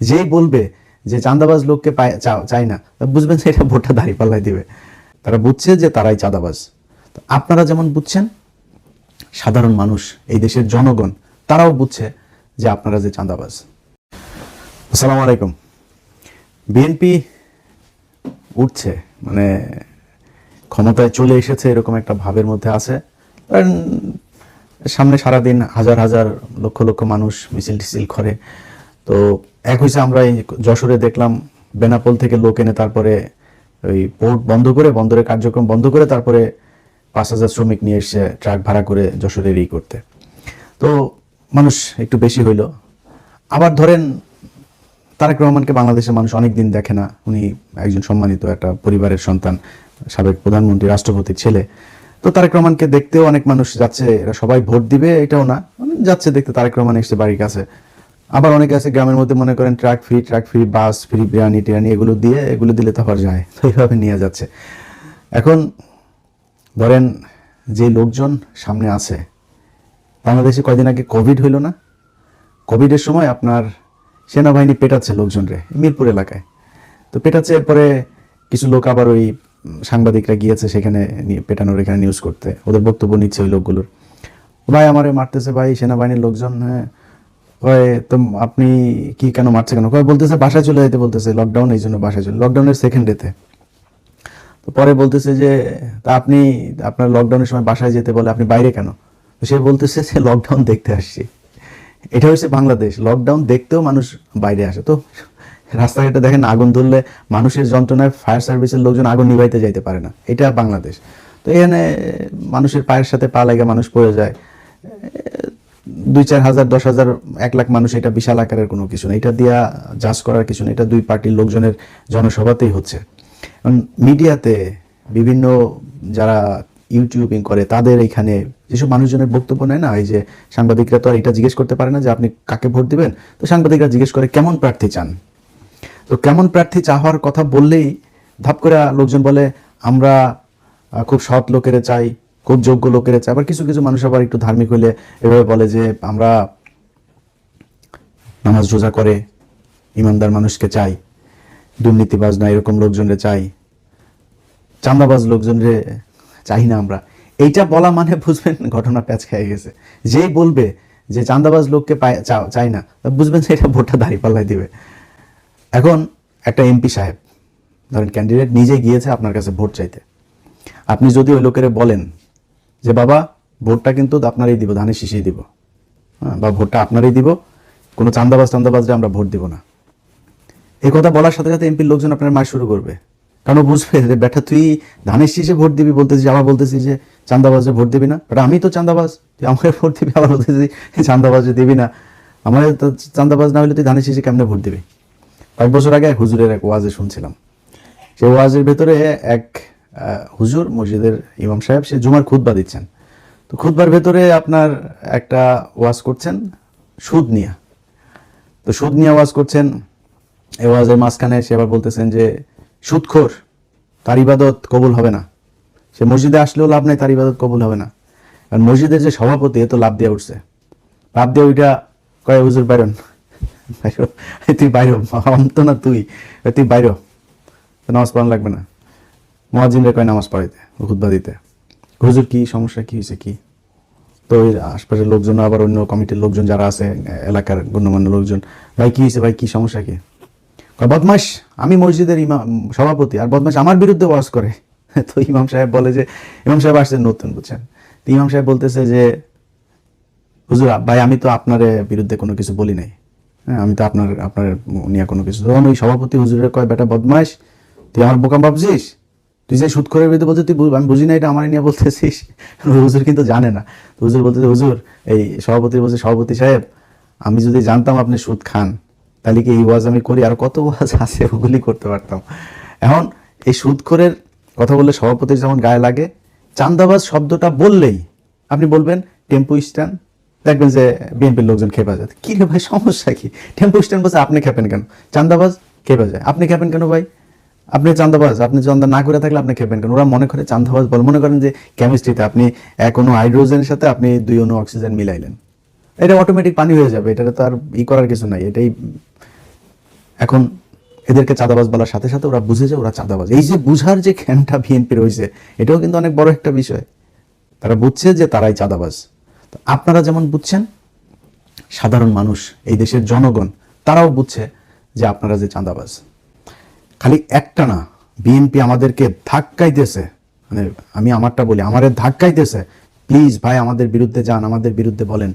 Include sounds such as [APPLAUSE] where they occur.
যেই বলবে যে চাঁদাবাজ লোককে পায়- চা- চায় না বুঝবেন এটা ভোটটা দাঁড়িয়ে পাল্লায় দিবে। তারা বুঝছে যে তারাই চাঁদাবাজ। আপনারা যেমন বুঝছেন, সাধারণ মানুষ, এই দেশের জনগণ, তারাও বুঝছে যে আপনারা যে চাঁদাবাজ। আসসালামু আলাইকুম। বিএনপি উঠছে মানে ক্ষমতায় চলে এসেছে এরকম একটা ভাবের মধ্যে আছে। সামনে সারাদিন হাজার হাজার লক্ষ লক্ষ মানুষ মিছিল টিছিল করে। তো এক হয়েছে আমরা এই যশোরে দেখলাম বেনাপোল থেকে লোক এনে তারপরে ওই পোর্ট বন্ধ করে, বন্দরের কার্যক্রম বন্ধ করে তারপরে পাঁচ হাজার শ্রমিক নিয়ে এসে ট্রাক ভাড়া করে যশোরের ই করতে। তো মানুষ একটু বেশি হইল। আবার ধরেন তারেক রহমানকে বাংলাদেশের মানুষ অনেক দিন দেখে না। উনি একজন সম্মানিত একটা পরিবারের সন্তান, সাবেক প্রধানমন্ত্রী, রাষ্ট্রপতির ছেলে। তো তারেক রহমানকে দেখতেও অনেক মানুষ যাচ্ছে, এরা সবাই ভোট দিবে, এটাও না। যাচ্ছে দেখতে তারেক রহমান এসছে বাড়ির কাছে। আবার অনেকে আছে গ্রামের মধ্যে মনে করেন truck free truck free, bus free, biryani টিরানি এগুলো দিয়ে, এগুলো দিলে তো আবার যায়। এইভাবে নিয়ে যাচ্ছে। এখন ধরেন যে লোকজন সামনে আছে, বাংলাদেশে কয়দিন আগে কোভিড হইল না? কোভিডের সময় আপনার সেনাবাহিনী পেটাচ্ছে লোকজনরে মিরপুর এলাকায়। তো পেটাচ্ছে, এরপরে কিছু লোক আবার ওই সাংবাদিকরা গিয়েছে সেখানে পেটানোর, এখানে নিউজ করতে। ওদের বক্তব্য নিচ্ছে ওই লোকগুলোর। ভাই, আমারে মারতেছে ভাই, সেনাবাহিনীর লোকজন হ্যাঁ। কয় আপনি কি কেন মারছে কেন? কয়, বলতেছে বাসায় চলে যেতে বলতেছে লকডাউন এই জন্য বাসায় চলে লকডাউনের সেকেন্ড ডেতে তো। পরে বলতেছে যে, তা আপনি, আপনার লকডাউনের সময় বাসায় যেতে বলে আপনি বাইরে কেন? তো সে বলতেছে যে লকডাউন দেখতে আসছি। এটা হচ্ছে বাংলাদেশ লকডাউন দেখতেও মানুষ বাইরে আসে। তো রাস্তাঘাটে দেখেন আগুন ধরলে মানুষের যন্ত্রণায় ফায়ার সার্ভিসের লোকজন আগুন নিভাইতে যাইতে পারে না। এটা বাংলাদেশ। তো এখানে মানুষের পায়ের সাথে পা লাগে মানুষ পড়ে যায়। দুই চার হাজার, দশ হাজার, এক লাখ মানুষ এটা বিশাল আকারের কোনো কিছু না। এটা দিয়া জাজ করার কিছু না। এটা দুই পার্টির লোকজনের জনসভাতেই হচ্ছে। মিডিয়াতে বিভিন্ন যারা ইউটিউবিং করে, তাদের এখানে যেসব মানুষজনের বক্তব্য নেয় না, এই যে সাংবাদিকরা তো আর এটা জিজ্ঞেস করতে পারে না যে আপনি কাকে ভোট দিবেন? তো সাংবাদিকরা জিজ্ঞেস করে, কেমন প্রার্থী চান? তো কেমন প্রার্থী চাওয়ার কথা বললেই ধাপ করে লোকজন বলে, আমরা খুব সৎ লোকের চাই খুব যোগ্য লোকের চাই আবার কিছু কিছু মানুষ আবার একটু ধার্মিক হইলে এভাবে বলে যে, আমরা নামাজ রোজা করে ইমানদার মানুষকে চাই, দুর্নীতিবাজ না এরকম লোকজনরে চাই চান্দাবাজ লোকজনরে চাই না আমরা। এইটা বলা মানে বুঝবেন ঘটনা প্যাচ খেয়ে গেছে। যেই বলবে যে চান্দাবাজ লোককে চাই না বুঝবেন সেটা ভোটটা দাঁড়িয়ে পাল্লাই দিবে। এখন একটা এমপি সাহেব, ধরেন ক্যান্ডিডেট নিজে গিয়েছে আপনার কাছে ভোট চাইতে। আপনি যদি ওই লোকের বলেন যে বাবা, ভোটটা কিন্তু আপনারই দিব, ধানের শীষেই দিব। হ্যাঁ বা ভোটটা আপনারই দিব, কোনো চান্দাবাজ টান্দাবাজরে আমরা ভোট দিব না। এই কথা বলার সাথে সাথে এমপির লোকজন আপনার মার শুরু করবে। কারণ বুঝবে যে ব্যাটা তুই ধানের শীষে ভোট দিবি বলতেছিস আবার বলতেছিস যে চান্দাবাজে ভোট দিবি না। বেটা, আমি তো চান্দাবাজ, তুই আমাকে ভোট দিবি আবার বলতেছিস চান্দাবাজে দিবি না। আমার চান্দাবাজ না হলে তুই ধানের শীষে কেমনে ভোট দিবি? কয়েক বছর আগে হুজুরের এক ওয়াজে শুনছিলাম। সে ওয়াজের ভেতরে এক হুজুর মসজিদের ইমাম সাহেব, সে জুমার খুতবা দিচ্ছেন। তো খুতবার ভেতরে আপনার একটা ওয়াজ করছেন, সুদ নিয়া। তো সুদ নিয়ে ওয়াজ করছেন, এ ওয়াজের মাঝখানে সে আবার বলতেছেন যে, সুদখোর, তার ইবাদত কবুল হবে না। সে মসজিদে আসলেও লাভ নাই, তার ইবাদত কবুল হবে না। কারণ মসজিদের যে সভাপতি, এ তো লাভ দিয়ে উঠছে। লাভ দিয়ে ওইটা কয়, হুজুর বাইরন? তুই বাইর অন্ত না তুই? তুই বাইরো। নামাজ পড়ানো লাগবে না। মহাজিনরে কয় নামাজ পড়াইতে খুতবা দিতে। হুজুর, কি সমস্যা? কি হয়েছে কি? তো ওই আশপাশের লোকজন, আবার অন্য কমিটির লোকজন যারা আছে, এলাকার গণ্যমান্য লোকজন, ভাই, কি হয়েছে ভাই? কি সমস্যা কি? বদমাস আমি মসজিদের ইমাম, সভাপতি, আর বদমাস আমার বিরুদ্ধে ওয়াজ করে। [LAUGHS] তো ইমাম সাহেব বলে যে, ইমাম সাহেব আসছেন নতুন, বুঝছেন? তো ইমাম সাহেব বলতেছে যে, হুজুর, ভাই, আমি তো আপনার বিরুদ্ধে কোনো কিছু বলি নাই। হ্যাঁ আমি তো আপনার আপনার নিয়ে কোনো কিছু। তখন ওই সভাপতি হুজুরের কয়, বেটা বদমাস তুই আমার বোকাম ভাবছিস? তুই যে সুদ করে বিরুদ্ধে বলছিস, তুই আমি বুঝি না এটা আমার নিয়ে বলতেছিস। [LAUGHS] হুজুর কিন্তু জানে না। তো হুজুর বলতেছে, হুজুর, এই সভাপতি বলছে, সভাপতি সাহেব, আমি যদি জানতাম আপনি সুদ খান, তাহলে কি এই ওয়াজ আমি করি? আর কত ওয়াজ আছে, ওগুলি করতে পারতাম। এখন এই সুদখোরের কথা বললে সভাপতির যেমন গায়ে লাগে, চান্দাবাজ শব্দটা বললেই আপনি বলবেন, টেম্পু স্ট্যান্ড? দেখবেন যে বিএনপির লোকজন খেপা যায় কি রে ভাই, সমস্যা কি? টেম্পু স্ট্যান্ড বলছে, আপনি খেপেন কেন? চান্দাবাজ খেপে যায় আপনি খেপেন কেন ভাই? আপনি চান্দাবাজ, আপনি চান্দা না করে থাকলে আপনি খেপেন কেন? ওরা মনে করে চান্দাবাজ বল। মনে করেন যে কেমিস্ট্রিতে আপনি এক অনু হাইড্রোজেনের সাথে আপনি দুই অনু অক্সিজেন মিলাইলেন। এটা অটোমেটিক পানি হয়ে যাবে এটা তো আর ই করার কিছু নাই। এটাই এখন এদেরকে চাঁদাবাজ বলার সাথে সাথে ওরা বুঝে যে ওরা চাঁদাবাজ। এই যে বুঝার যে খ্যানটা বিএনপি রয়েছে, এটাও কিন্তু অনেক বড় একটা বিষয়। তারা বুঝছে যে তারাই চাঁদাবাজ। আপনারা যেমন বুঝছেন, সাধারণ মানুষ, এই দেশের জনগণ, তারাও বুঝছে যে আপনারা যে চাঁদাবাজ। খালি একটা না, বিএনপি আমাদেরকে ধাক্কাইতেছে মানে আমি আমারটা বলি আমাদের ধাক্কাইতেছে প্লিজ ভাই, আমাদের বিরুদ্ধে যান, আমাদের বিরুদ্ধে বলেন।